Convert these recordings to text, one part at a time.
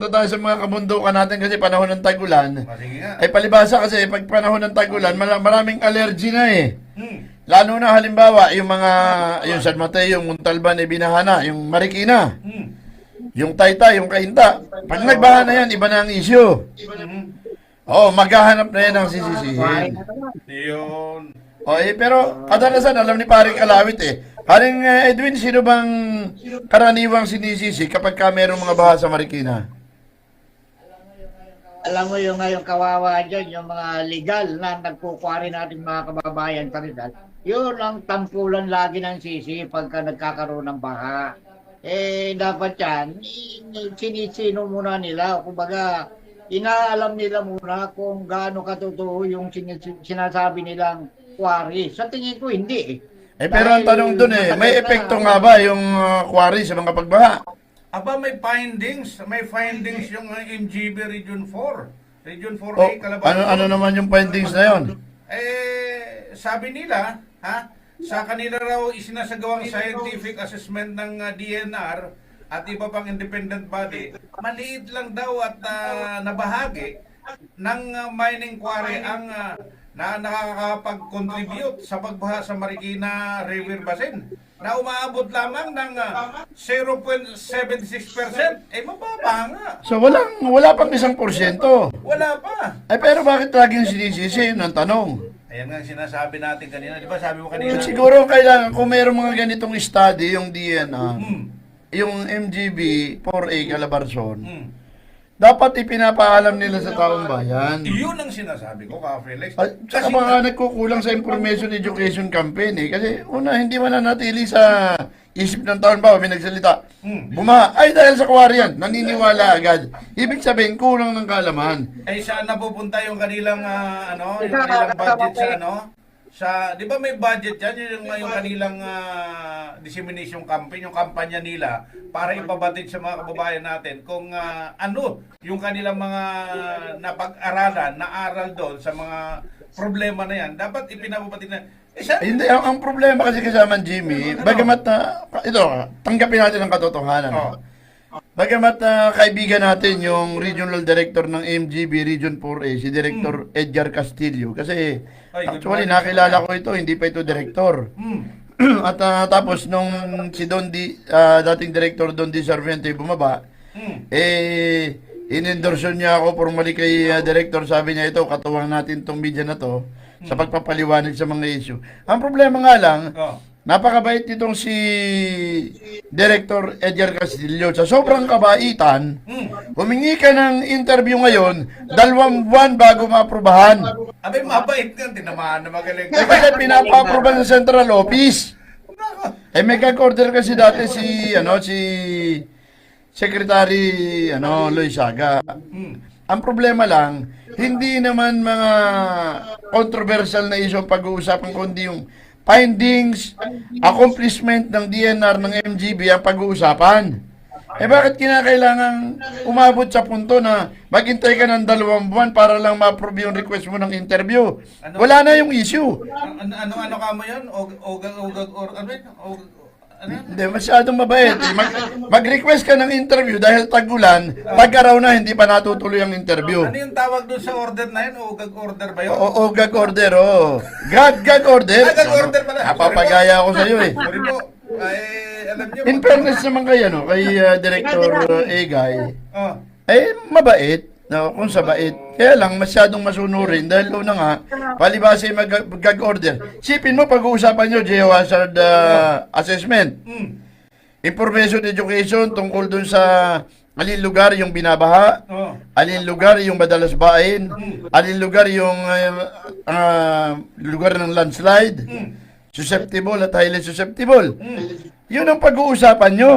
Ito tayo sa mga kabundukan natin kasi panahon ng tag-ulan. Ay palibasa kasi pag panahon ng tag-ulan, maraming allergy na eh. Hmm. Lalo na halimbawa, yung mga, yung San Mateo, yung Muntalban, eh, Binahana, yung Marikina, Hmm. yung Taytay, yung Kainta. Pag nagbaha na yan, iba na ang issue. Hmm. Oo, maghahanap na yan ang sisisihin. Yun. O eh, pero kadalasan alam ni paring Kalawit eh. Paring eh, Edwin, sino bang karaniwang sinisisi kapag ka merong mga baha sa Marikina? Alam mo yung ngayon kawawa dyan, yung mga legal na nagkukwari natin mga kababayan sa Rizal, yun ang tampulan lagi ng sisi pagka nagkakaroon ng baha. Eh, dapat yan, sinisino muna nila, kumbaga, inaalam nila muna kung gaano katotoo yung sinasabi nilang kwari. Sa tingin ko, hindi eh. Eh pero ang tanong dun eh, may epekto nga ba yung uh, quarry sa mga pagbaha? Aba, may findings. May findings yung uh, MGB Region 4. Region 4A, O, Calabarzon. ano, ano naman yung findings na yon? Eh, sabi nila, ha, sa kanila raw isinasagawang scientific assessment ng uh, DNR at iba pang independent body, maliit lang daw at uh, nabahagi ng uh, mining quarry ang uh, na nakakapag-contribute sa pagbaha sa Marikina River Basin na umaabot lamang ng uh, 0.76%. Eh, mababa nga. So walang, wala pang isang porsyento. Wala pa. Ay pero bakit laging sinisisi? Yun ang tanong. Ayan nga sinasabi natin kanina. Di ba sabi mo kanina? Siguro kailangan, kung mayroong mga ganitong study, yung DNR, Hmm. yung MGB 4A Calabarzon, Hmm. Dapat ipinapaalam nila sa taong bayan. Yun ang sinasabi ko, Ka Felix. At saka mga nagkukulang sa information education campaign eh. Kasi una, hindi man nanatili sa isip ng taon ba, may nagsalita. Hmm. Bumaha, ay dahil sa kuwari yan, naniniwala agad. Ibig sabihin, kulang ng kalaman. ay saan napupunta yung kanilang ah, ano, yung kanilang budget sa ano? Sa, 'di ba may budget yan yung, yung kanilang ah, dissemination campaign, yung kampanya nila para ipabatid sa mga kababayan natin kung ah, ano yung kanilang mga napag-aralan, naaral doon sa mga problema na yan. Dapat ipinababatid na eh, Hindi, ang, ang problema kasi kasama Jimmy, bagamat na, ito, tanggapin natin ang katotohanan. Oh. Bagamat na kaibigan natin yung regional director ng MGB Region 4A, si Director Edgar Castillo. Kasi Ay, good actually morning. nakilala ko ito, hindi pa ito director. hmm, At ah, tapos nung si Don Di, ah, dating director Don Di Sarmiento bumaba, hmm. eh, in-endorse niya ako formally kay ah, director. Sabi niya ito, katuwang natin tong media na to sa pagpapaliwanag sa mga issue. Ang problema nga lang, Oh. Napakabait nitong si Director Edgar Castillo. Sa sobrang kabaitan, Hmm. humingi ka ng interview ngayon, dalawang buwan bago maaprubahan. Abay, mabait ka. Tinamaan na magaling. Eh, kasi pinapa-aprubahan sa central office. Eh may gag-order kasi dati si ano si Secretary ano Loisaga. Hmm. Ang problema lang, hindi naman mga controversial na issue ang pag-uusapan kundi yung findings, accomplishment ng DNR ng MGB ang pag-uusapan. Eh bakit kinakailangan umabot sa punto na maghintay ka ng dalawang buwan para lang ma-approve yung request mo ng interview? Wala na yung issue. Ano, ano, ano ka mo yun? Og, ano yun? Og, ano yun? Hindi, masyadong mabait. Eh. Mag, mag-request ka ng interview dahil tag-ulan, pagka raw na hindi pa natutuloy ang interview. Ano yung tawag doon sa order na yun? Ogag order ba yun? O, o gag order, oh. Gag, gag order. Ah, gag order pala. Napapagaya ako sa iyo eh. Sorry po. Ay, alam niyo. In fairness naman kay, ano, kay uh, Director uh, Egay, Oh. eh, mabait. No, kung sa bait. Kaya lang, masyadong masunurin dahil una nga, palibasa yung mag- order Sipin mo, pag-uusapan nyo, geohazard uh, assessment. Mm. Information education tungkol dun sa alin lugar yung binabaha, Oh. alin lugar yung madalas bain, alin lugar yung uh, uh, lugar ng landslide, Mm. susceptible at highly susceptible. Yun ang pag-uusapan nyo.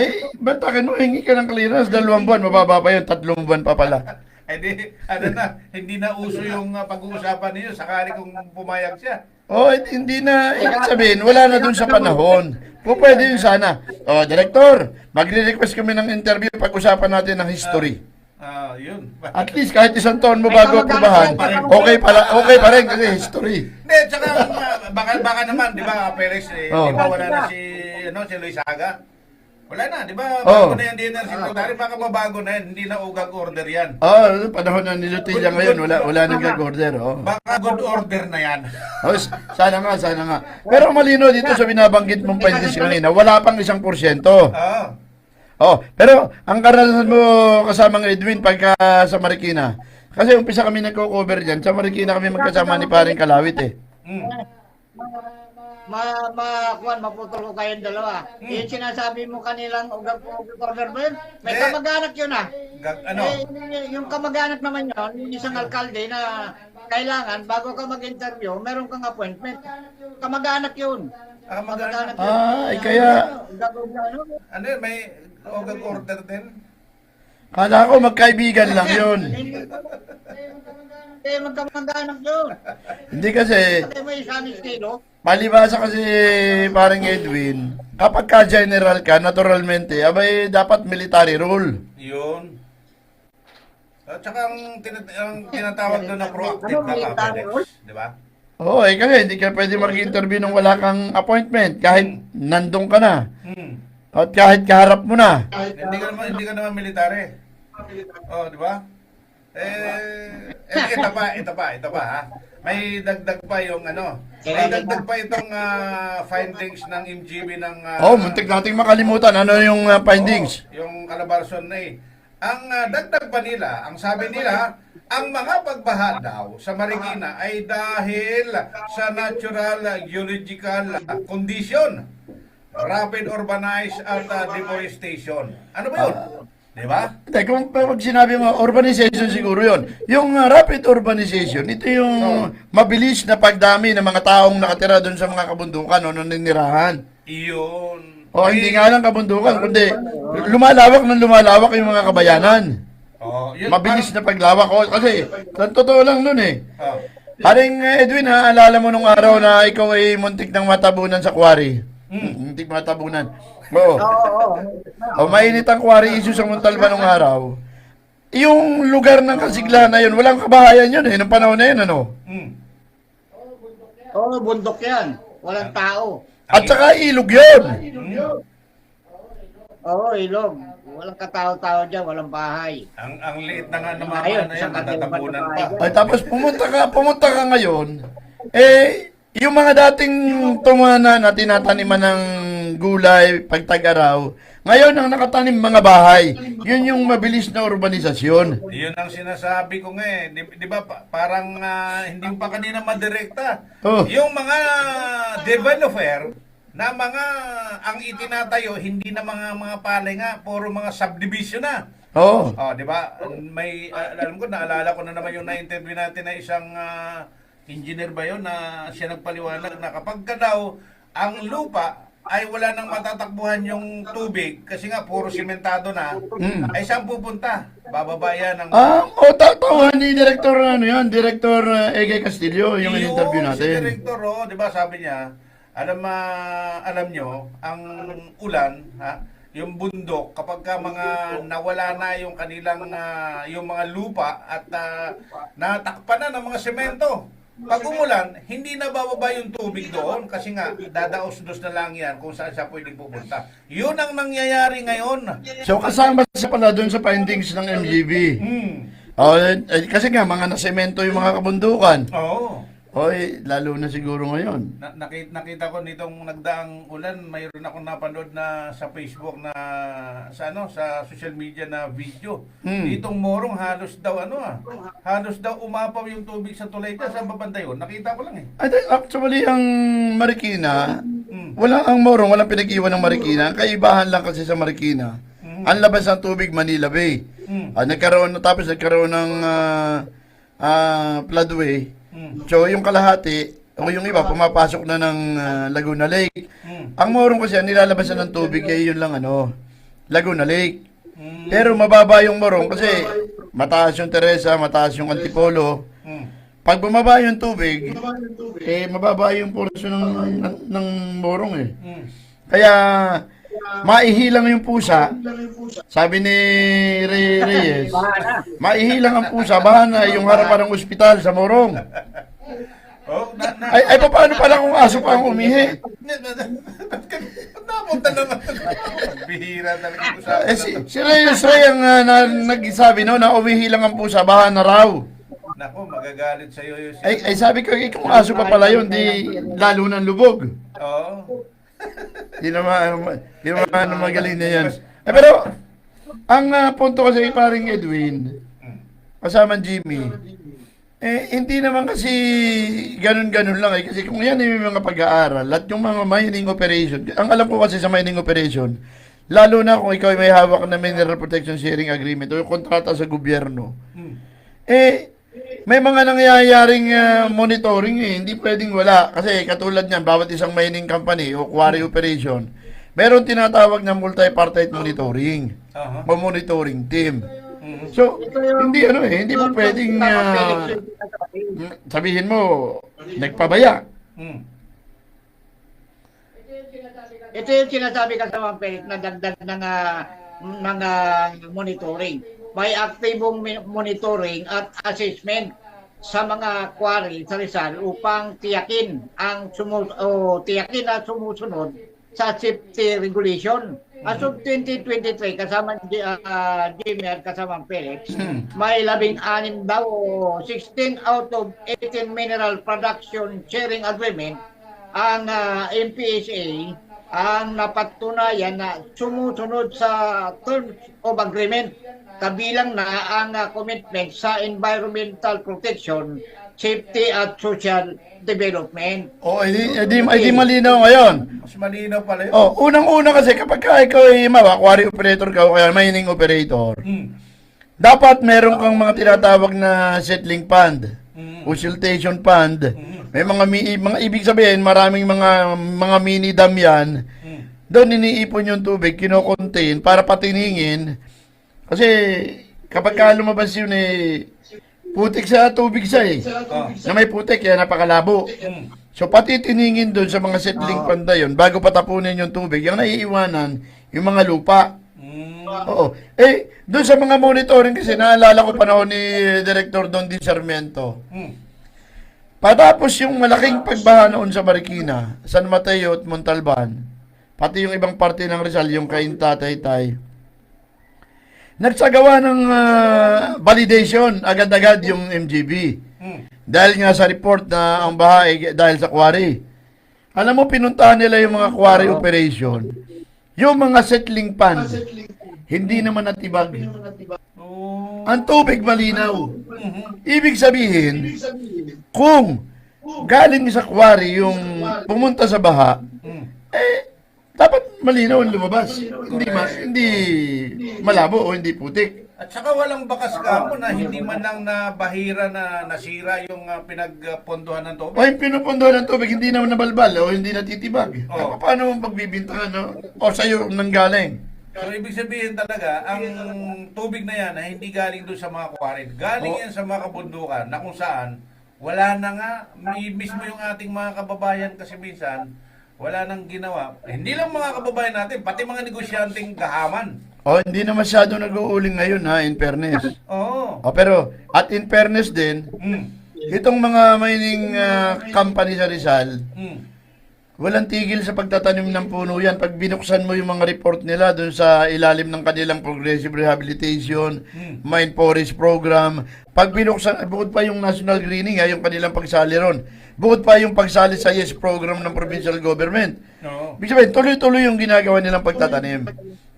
Eh, ba't akin mo, hingi ka ng clearance, dalawang buwan, mababa pa yun, tatlong buwan pa pala. Eh di, ano na, hindi na uso yung uh, pag-uusapan ninyo sakali kung pumayag siya. Oh, eh, hindi na, ibig sabihin, wala na dun sa panahon. Kung pwede yun sana. Oh, Director, magre-request kami ng interview, pag-usapan natin ng history. Ah, yun. At least kahit isang taon mo bago aprobahan, okay pala, okay pa rin kasi history. Hindi, tsaka uh, baka, baka naman, di ba, Perez, eh, Oh. di ba wala na si, ano, si Luis Saga? Wala na, di ba? Oh. Bago na yan DNR Secretary, baka mabago na yan, hindi na ugag order yan. Oh, panahon na ni Lutilla ngayon, wala, wala nang gag-order, oh. Baka good order na yan. Oh, s- sana nga, sana nga. Pero malino dito sa binabanggit mong findings kanina, wala pang isang porsyento. Oo. Oh, pero ang karanasan mo kasamang Edwin pagka sa Marikina, kasi umpisa kami nagko-cover dyan, sa Marikina kami magkasama ni paring Kalawit eh. Mm. Ma, ma, kuwan, maputol ko kayong dalawa. Yung sinasabi mo kanilang ugag order ba yun? May Eh. kamag-anak yun ah. Gag, ano? Eh, yung kamag-anak naman yun, yung isang alkalde na kailangan, bago ka mag-interview, meron kang appointment. Kamag-anak yun. Ah, mag-anak. yun. Ah, ay, kaya- Ugag- ano? Ano yun, may ugag order din? Kala ko magkaibigan lang yun. Eh, magkamag-anak yun. Hindi kasi, Kasi may isang estilo. palibasa kasi paring Edwin, kapag ka general ka, naturalmente, abay dapat military rule. Yun. At saka ang, tinat- ang tinatawag doon na proactive na coverage, di ba? Oo, eh kasi hindi ka pwede mag-interview nung wala kang appointment, kahit nandun ka na. Hmm. At kahit kaharap mo na. Hindi ka naman hindi ka naman military. Oh, di ba? Eh, eh ito pa, ito pa, ito pa ha. May dagdag pa yung ano. May dagdag pa itong ah, findings ng MGB ng ah, Oh, muntik nating makalimutan. Ano yung uh, findings? Oo, yung Calabarzon na eh. Ang ah, dagdag pa nila, ang sabi nila, ang mga pagbaha daw sa Marikina ay dahil sa natural ah, geological ah, condition. Rapid urbanized at ah, deforestation. Ano ba yun? Di ba? Hindi, kung pag sinabi mo, urbanization siguro yon. Yung uh, rapid urbanization, ito yung mabilis na pagdami ng mga taong nakatira doon sa mga kabundukan o naninirahan. Iyon. O hindi nga lang kabundukan, kundi lumalawak ng lumalawak yung mga kabayanan. Oh, yun, Mabilis na paglawak. O, kasi, sa totoo lang nun eh. Oh. Haring uh, Edwin ha, alala mo nung araw na ikaw ay muntik ng matabunan sa quarry. Muntik matabunan. Oo. Oo. O mainit ang quarry issue sa Montalban nung araw. Yung lugar ng kasiglahan na yun, walang kabahayan yun eh, nung panahon na yun, ano? Mm. Oo, bundok yan. Walang tao. At saka ilog yun. Mm. Oo, ilog. Walang katao-tao dyan, walang bahay. Ang ang liit na nga ng mga Ayun, na yan, isang natatabunan pa. Ay, tapos pumunta ka, pumunta ka ngayon, eh, yung mga dating tumana na tinataniman ng gulay, pagtag-araw, ngayon ang nakatanim mga bahay, yun yung mabilis na urbanisasyon. Yun ang sinasabi ko nga eh. Di, di ba pa- parang ah, hindi pa kanina madirekta. Oh. Yung mga developer na mga ang itinatayo hindi na mga mga palay nga, puro mga subdivision na. Oo. Oh, di ba? May ah, alam ko naalala ko na naman yung na-interview natin na isang ah, engineer ba yun na siya nagpaliwanag na kapag ka daw ang lupa ay wala nang matatakbuhan yung tubig kasi nga puro simentado na Mm. ay saan pupunta? Bababa yan ng Ah, o tatawa ni Director, ano yan, Director uh, Egay Castillo, yung Yun, interview Si natin. Director, oh, 'di ba sabi niya, alam ma alam nyo, ang ulan, ha, yung bundok kapag ka mga nawala na yung kanilang ah, yung mga lupa at ah, natakpan na ng mga semento. Pag umulan, hindi na bababa yung tubig doon kasi nga dadaos-dos na lang yan kung saan siya pwedeng pupunta. Yun ang nangyayari ngayon. So kasama siya pala doon sa findings ng MGB. Hmm. Oh, eh, eh, kasi nga, mga nasemento yung mga kabundukan. Oo. Eh, lalo na siguro ngayon. Na, nakita, nakita ko nitong nagdaang ulan, mayroon akong napanood na sa Facebook na sa ano sa social media na video. Hmm. Ditong Morong halos daw ano ah. Halos daw umapaw yung tubig sa tulay ka sa babanda yun. Nakita ko lang eh. Eh, actually, ang Marikina, Hmm. wala ang Morong, walang pinag-iwan ng Marikina. Ang Kaibahan lang kasi sa Marikina. Hmm. Ang labas ng tubig, Manila Bay. Hmm. Ah, nagkaroon, tapos nagkaroon ng ah, ah, floodway. Hmm. So, yung kalahati, o yung iba, pumapasok na ng ah, Laguna Lake. Ang Morong kasi, nilalabasan ng tubig, ay yun lang ano, Laguna Lake. Pero mababa yung Morong kasi mataas yung Teresa, mataas yung Antipolo. Pag bumaba yung tubig, eh mababa yung porsyon ng, ng, ng Morong eh. Kaya maihilang yung pusa. Sabi ni Rey Reyes, maihilang ang pusa, bahan na yung harapan ng ospital sa Morong. Oh, na, na. Ay, ay paano pala kung aso pa ang umihi? Napunta naman. Bihira talaga ito sa Eh, si, si Reyes Ray ang uh, na, nagsabi no, na umihi lang ang pusa, baha na raw. Nako, magagalit sa iyo yung Ay, ay sabi ko, eh, kung aso pa pala yun, di lalo ng lubog. Oo. Di naman, di naman ano, magaling na yan. Eh, pero, ang ah, punto kasi paring Edwin, kasama Jimmy, eh, hindi naman kasi ganun-ganun lang eh. Kasi kung yan ay may mga pag-aaral, at yung mga mining operation, ang alam ko kasi sa mining operation, lalo na kung ikaw ay may hawak na mineral protection sharing agreement o yung kontrata sa gobyerno, Hmm. eh, may mga nangyayaring ah, monitoring eh. Hindi pwedeng wala. Kasi katulad niyan, bawat isang mining company o quarry operation, meron tinatawag na multi-partite monitoring Aha. o monitoring team. Mhm. So, hindi ano eh, hindi mo pwedeng ah, sabihin mo, nagpabaya. Hmm. Ito yung sinasabi ka sa mga na dagdag ng, ah, ng monitoring. May aktibong monitoring at assessment sa mga quarry sa Rizal upang tiyakin ang sumu o tiyakin na sumusunod sa safety regulation. As of 2023, kasama ni uh, Jimmy at kasama Felix, may labing anim daw o 16 out of 18 mineral production sharing agreement ang ah, MPSA ang napatunayan na sumusunod sa terms of agreement kabilang na ang ah, commitment sa environmental protection, safety at social development. O, edi, edi, edi malinaw ngayon. Mas malinaw pala yun. Oh, unang-una kasi kapag ka ikaw ay mawa, quarry operator ka o kaya mining operator, Hmm. dapat meron kang mga tinatawag na settling fund Mm. o siltation fund. May mga, mi- mga ibig sabihin, maraming mga mga mini dam yan. Hmm. Doon iniipon yung tubig, kino-contain para patiningin. Kasi kapag ka lumabas yun eh, putik sa tubig siya eh. Oh. Na may putik, kaya napakalabo. So pati tiningin doon sa mga settling fund na yun, bago patapunin yung tubig, yung naiiwanan, yung mga lupa. Oo. Eh, doon sa mga monitoring kasi naalala ko panahon ni Director Don Di Sarmiento. Hmm. Patapos yung malaking pagbaha noon sa Marikina, San Mateo at Montalban, pati yung ibang parte ng Rizal, yung Cainta, Taytay, nagsagawa ng ah, validation agad-agad yung MGB. Hmm. Dahil nga sa report na ang baha ay dahil sa quarry. Alam mo, pinuntahan nila yung mga quarry operation. Yung mga settling pan, hindi naman natibag. Oh. Ang tubig malinaw. Mhm. Ibig sabihin, kung galing sa quarry yung pumunta sa baha, Hmm. eh, dapat malinaw ang lumabas. Hindi, ma, hindi malabo o hindi putik. At saka walang bakas ka mo na hindi man lang na bahira na nasira yung uh, pinagpondohan ng O tubig. yung pinupundohan ng tubig, hindi naman nabalbal o hindi natitibag. Oo. Paano mo pagbibintangan, no? O sa'yo nang So, ibig sabihin talaga, ang tubig na yan ay hindi galing doon sa mga quarry. Galing Oh. yan sa mga kabundukan na kung saan wala na nga, mi- mismo yung ating mga kababayan kasi minsan, wala nang ginawa. Hindi lang mga kababayan natin, pati mga negosyanteng gahaman. O hindi na masyado nag-uuling ngayon ha, in fairness. Oo. O pero, at in fairness din, Mm. itong mga mining ah, company sa Rizal, Mm. Walang tigil sa pagtatanim ng puno yan. Pag binuksan mo yung mga report nila dun sa ilalim ng kanilang progressive rehabilitation, Mm. mine forest program, pag binuksan, bukod pa yung national greening, ha, yung kanilang pagsali ron, bukod pa yung pagsali sa YES program ng provincial government. Oo. Ibig sabihin, tuloy-tuloy yung ginagawa nilang pagtatanim.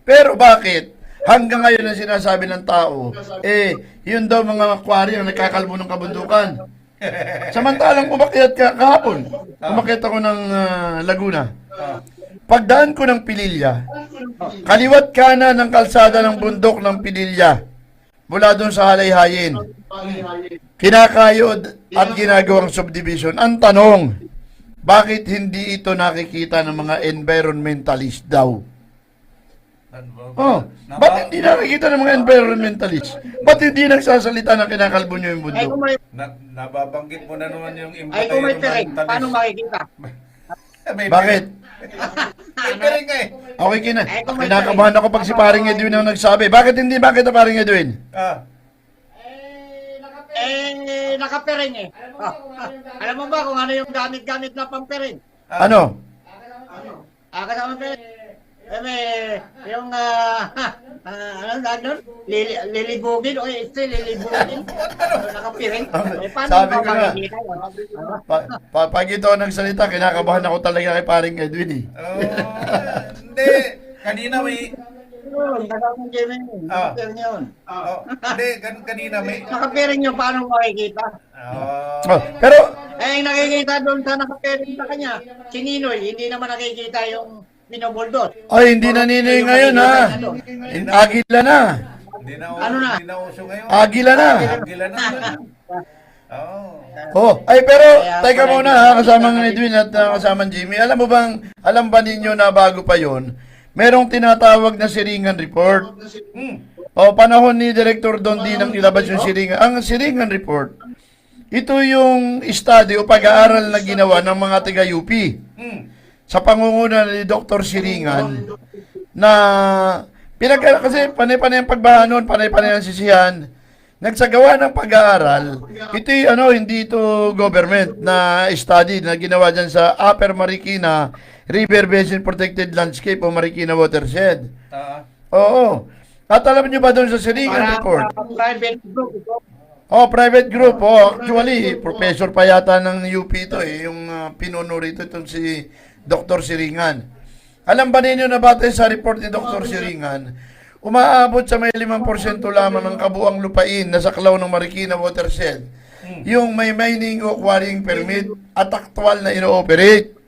Pero bakit? Hanggang ngayon ang sinasabi ng tao, eh, yun daw mga ang nagkakalbo ng kabundukan. Samantalang umakyat ka kahapon. Umakyat ako ng ah, Laguna. Ah. Pagdaan ko ng Pililya, kaliwat kana ng kalsada ng bundok ng Pililya, mula doon sa Halayhayin, kinakayod at ginagawang subdivision. Ang tanong, bakit hindi ito nakikita ng mga environmentalist daw? Ano? Oh, ba't hindi nakikita ng mga environmentalist? Ba't hindi nagsasalita na kinakalbo nyo yung Ay bundok? kung may, Na, nababanggit mo na naman yung ay kung may paano makikita? May Bakit? May ka eh. Okay, kina. Kinakabahan ako pag si paring Edwin ang nagsabi. Bakit hindi? Bakit ang paring Edwin? Ah. Eh, nakapag Eh, nakapering eh. Oh, alam mo ba kung ano yung gamit-gamit na pampering? Ano? Ah, kasama pa eh, may, yung, ah, ah, ano tawag doon? Lili, lilibugin o ito, lilibugin. Ano, nakapiring. Eh, paano Sabi ba ko na. Pa, pa, pag ito nagsalita, kinakabahan ako talaga kay paring Edwin eh. Oh, hindi. Kanina may... Yun, kasama yun. Ah. Nakapiring yun. Oh, hindi, kan- kanina may... Nakapiring yun, paano makikita? Oh, Oh, pero, Eh, nakikita doon sa nakapiring sa kanya, si Ninoy, hindi naman nakikita yung binobuldot. ay, hindi na ninoy ngayon ha. In- Agila na. hindi na, Ano na? Hindi na uso ngayon. Agila na. Agila na. Oh. Oh, ay pero Kaya teka muna ha, kasamang Edwin at uh, kasamang Jimmy. Alam mo bang, alam ba ninyo na bago pa yon, merong tinatawag na siringan report. Hmm. O panahon ni Director Dondi nang ilabas yung siringan. Ang siringan report, ito yung study o pag-aaral na ginawa ng mga taga-UP Hmm. Sa pangunguna ni Dr. Siringan na pinag kasi panay-panay ang pagbaha noon, panay-panay ang sisihan. Nagsagawa ng pag-aaral. Ito yung, ano, hindi ito government na study na ginawa dyan sa Upper Marikina River Basin Protected Landscape o Marikina Watershed. Ah. Oo. At alam niyo ba doon sa Siringan report? private group. Oh, private group. Oh, actually, professor pa yata ng UP ito eh. Yung uh, pinuno rito itong si Dr. Siringan. Alam ba ninyo na batay sa report ni Dr. Siringan, umaabot sa may 5% lamang ng kabuang lupain na saklaw ng Marikina Watershed. Yung may mining o quarrying permit at aktual na ino-operate.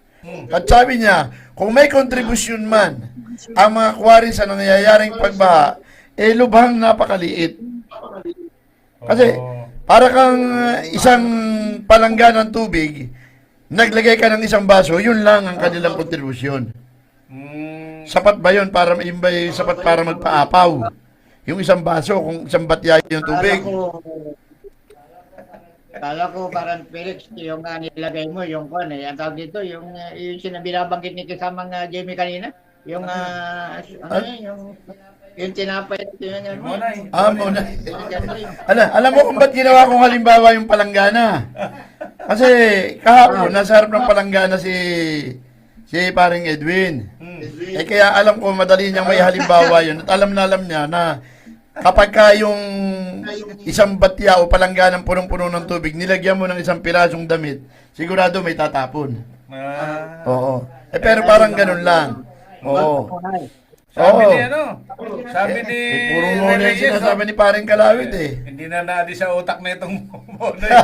At sabi niya, kung may kontribusyon man ang mga quarry sa nangyayaring pagbaha, eh lubhang napakaliit. Kasi Oh. para kang isang palangga ng tubig, naglagay ka ng isang baso, yun lang ang kanilang kontribusyon. Hmm. Sapat ba yun para yun ba yung sapat para magpaapaw? Yung isang baso, kung isang batya yung tubig. Kala ko, kala ko parang Felix, yung uh, nilagay mo, yung kon eh. Ang tawag dito, yung, uh, yung sinabinabanggit ni kasamang uh, Jamie kanina. Yung, uh, ano yun, yung, yung tinapay, yung, yung, Monay. Ah, muna. Alam, alam mo kung ba't ginawa kong halimbawa yung palanggana? Kasi kahapon, nasa harap ng palanggana si si paring Edwin. Hmm. Eh kaya alam ko madali niyang may halimbawa yun. At alam na alam niya na kapag ka yung isang batya o palangganang punong-puno ng tubig, nilagyan mo ng isang pirasong damit, sigurado may tatapon. Ah. Oo. Eh pero parang ganun lang. Oo. Sabi Oo. ni ano? Sabi ni Eh, puro mo na yung Reyes, sinasabi ni paring Kalawit eh. Hindi na naadi sa utak na itong Monay.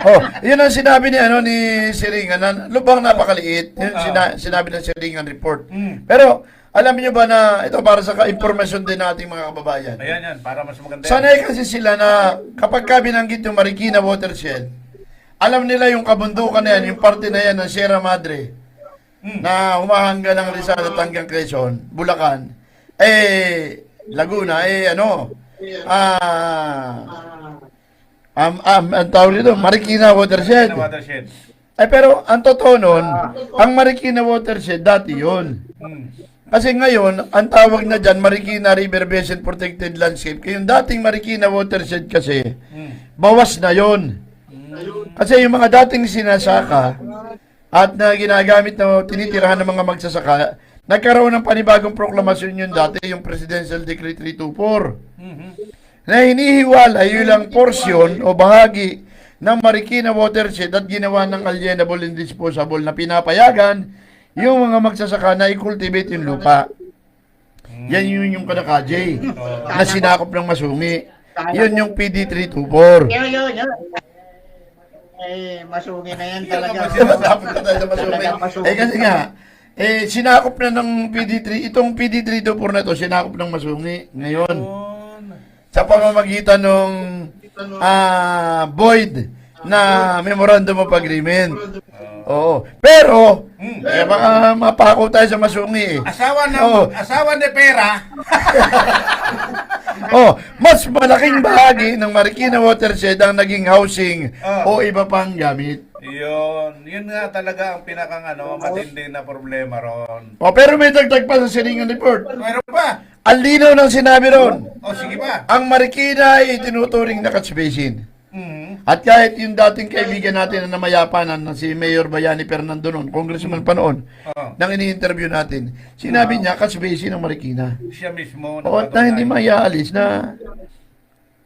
Oh, yun ang sinabi ni ano ni Siringan na lubang napakaliit. Yun Ah. sina- sinabi ng Siringan report. Hmm. Pero alam niyo ba na ito para sa ka-impormasyon din nating mga kababayan. Ayan yan, para mas maganda yan. Sanay kasi sila na kapag ka binanggit yung Marikina Watershed, alam nila yung kabundukan na yan, yung parte na yan ng Sierra Madre, Hmm. na humahangga ng Rizal at hanggang Quezon, Bulacan, eh, Laguna, eh, ano, ah, um, um, ang tawag nito, Marikina Watershed. Eh, pero ang totoo nun, ang Marikina Watershed, dati yun. Hmm. Kasi ngayon, ang tawag na dyan, Marikina River Basin Protected Landscape. Kaya yung dating Marikina Watershed kasi, Hmm. bawas na yon. Kasi yung mga dating sinasaka at na ginagamit na tinitirahan ng mga magsasaka, nagkaroon ng panibagong proklamasyon yun dati, yung Presidential Decree 324 Mhm. na hinihiwalay yung ilang porsyon o bahagi ng Marikina Watershed at ginawa ng alienable and disposable na pinapayagan yung mga magsasaka na i-cultivate yung lupa. Yan yun yung kanaka-J na sinakop ng masungi. Yun yung PD324. Yun, yun, yun. Eh, masugi na yan talaga. Dapat na. Eh kasi nga, eh sinakop na ng PD3, itong PD324 na to, sinakop ng masungi ngayon. Sa pamamagitan ng ah void na memorandum of agreement. Oo. Pero, eh, baka mapako tayo sa masungi eh. Asawa ng Oo. asawa ni pera. Oh, mas malaking bahagi ng Marikina Watershed ang naging housing Ah. o iba pang gamit. Yun, yun nga talaga ang pinakang ano, matindi na problema ron. Oh, pero may dagdag pa sa siringan report. Meron pa? Ang linaw ng sinabi ron, O sige pa. ang Marikina ay tinuturing na catch basin. At kahit yung dating kaibigan natin na namayapanan na si Mayor Bayani Fernando noon, congressman pa noon, Oo. nang ini-interview natin, sinabi niya catch basin ng Marikina. Siya mismo. O at na hindi mayaalis na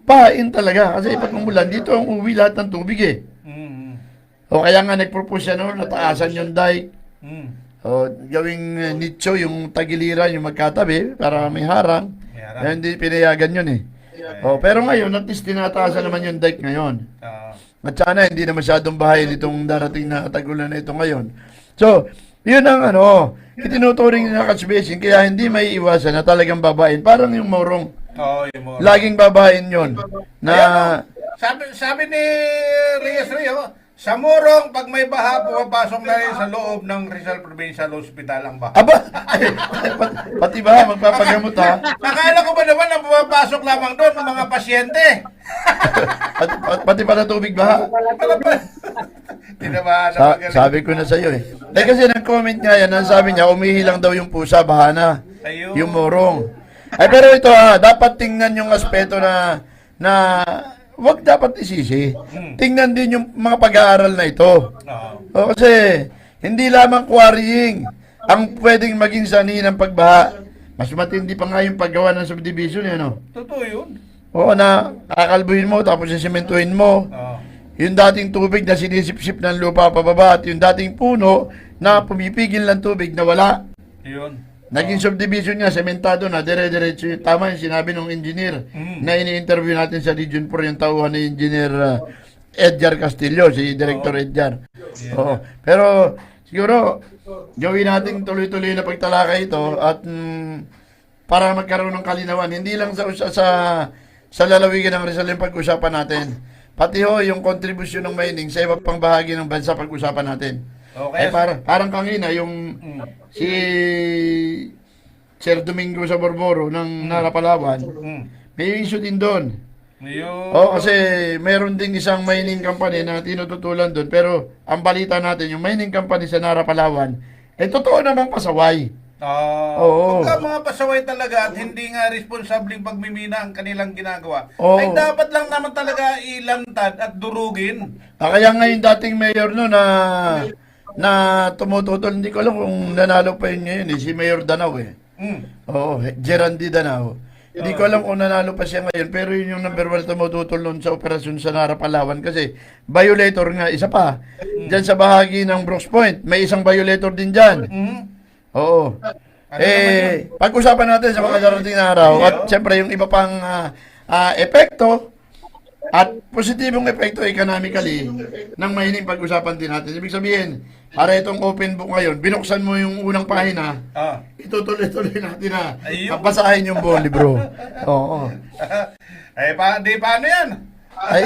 pain talaga. Kasi pag umulan, dito ang uwi lahat ng tubig eh. Mhm. O kaya nga nag-propose siya noon, nataasan yung dike. Mhm. O gawing uh, nicho yung tagiliran, yung magkatabi para may harang. May harang. Eh, hindi pinayagan yun eh. O, pero ngayon, at least tinataasan naman yung dike ngayon. At sana hindi na masyadong bahay nitong darating na tagulan na ito ngayon. So, yun ang ano, itinuturing na catch basin, kaya hindi may iwasan na talagang babain. Parang yung morong, Oo, yung mo. laging babain yon na Sabi, sabi ni Reyes Rio, sa Morong, pag may baha, pumapasok na rin sa loob ng Rizal Provincial Hospital ang baha. aba, pat- pati ba magpapagamot ha? Akala ko ba naman na pumapasok lamang doon ang mga pasyente? Pati, pati, pati pala tubig ba? Hindi na ba Sa, sabi ko na sa iyo eh. Dahil kasi nag-comment nga yan, ang sabi niya, umihi lang daw yung pusa, bahana. Ayun. Yung morong. Ay pero ito ha, dapat tingnan yung aspeto na na wag dapat isisi. Hmm. Tingnan din yung mga pag-aaral na ito. Oo. O kasi hindi lamang quarrying ang pwedeng maging sanhi ng pagbaha. Mas matindi pa nga yung paggawa ng subdivision eh, no? Totoo yun. Oo na, kakalbuhin mo tapos sisementuhin mo. Oo. Yung dating tubig na sinisip-sip ng lupa pababa at yung dating puno na pumipigil ng tubig na wala. Yun. Naging subdivision niya, sementado na, dire-diretso yun. Tama yung sinabi ng engineer Mm. na ini-interview natin sa Region 4 yung tauhan ni engineer uh, Edgar Castillo, si Director Edgar. Oo. Pero siguro, gawin natin tuloy-tuloy na pagtalakay ito at mm, para magkaroon ng kalinawan, hindi lang sa, sa, sa, sa lalawigan ng Rizal yung pag-usapan natin. Pati ho yung kontribusyon ng mining sa iba pang bahagi ng bansa pag-usapan natin. Okay. Ay, parang, parang kanina, yung Mm. si Sir Domingo sa Borboro ng Narapalawan, Mm. may issue din doon. Yun. Oo, kasi meron ding isang mining company na tinututulan doon. Pero ang balita natin, yung mining company sa Narapalawan, eh totoo namang pasaway. Ah, Oo. Pagka mga pasaway talaga at hindi nga responsabling pagmimina ang kanilang ginagawa, Oo. ay dapat lang naman talaga ilantad at durugin. Ah, kaya nga yung dating mayor no na na tumututol, hindi ko alam kung nanalo pa yun ngayon eh, si Mayor Danao eh. Mm. Oo, Gerandi Danao. Hindi ko alam kung nanalo pa siya ngayon, pero yun yung number one tumututol nun sa operasyon sa Nara Palawan kasi violator nga, isa pa. Diyan sa bahagi ng Brooks Point, may isang violator din dyan. Mm. Oo. Ano eh, pag-usapan natin sa mga darating na araw at siyempre yung iba pang ah, ah, epekto at positibong epekto economically ng mahining pag-usapan din natin. Ibig sabihin, para itong open book ngayon, binuksan mo yung unang pahina, Ah. itutuloy-tuloy natin na Ayun. basahin yung buong libro. Oo. eh, pa, di paano yan? Ay,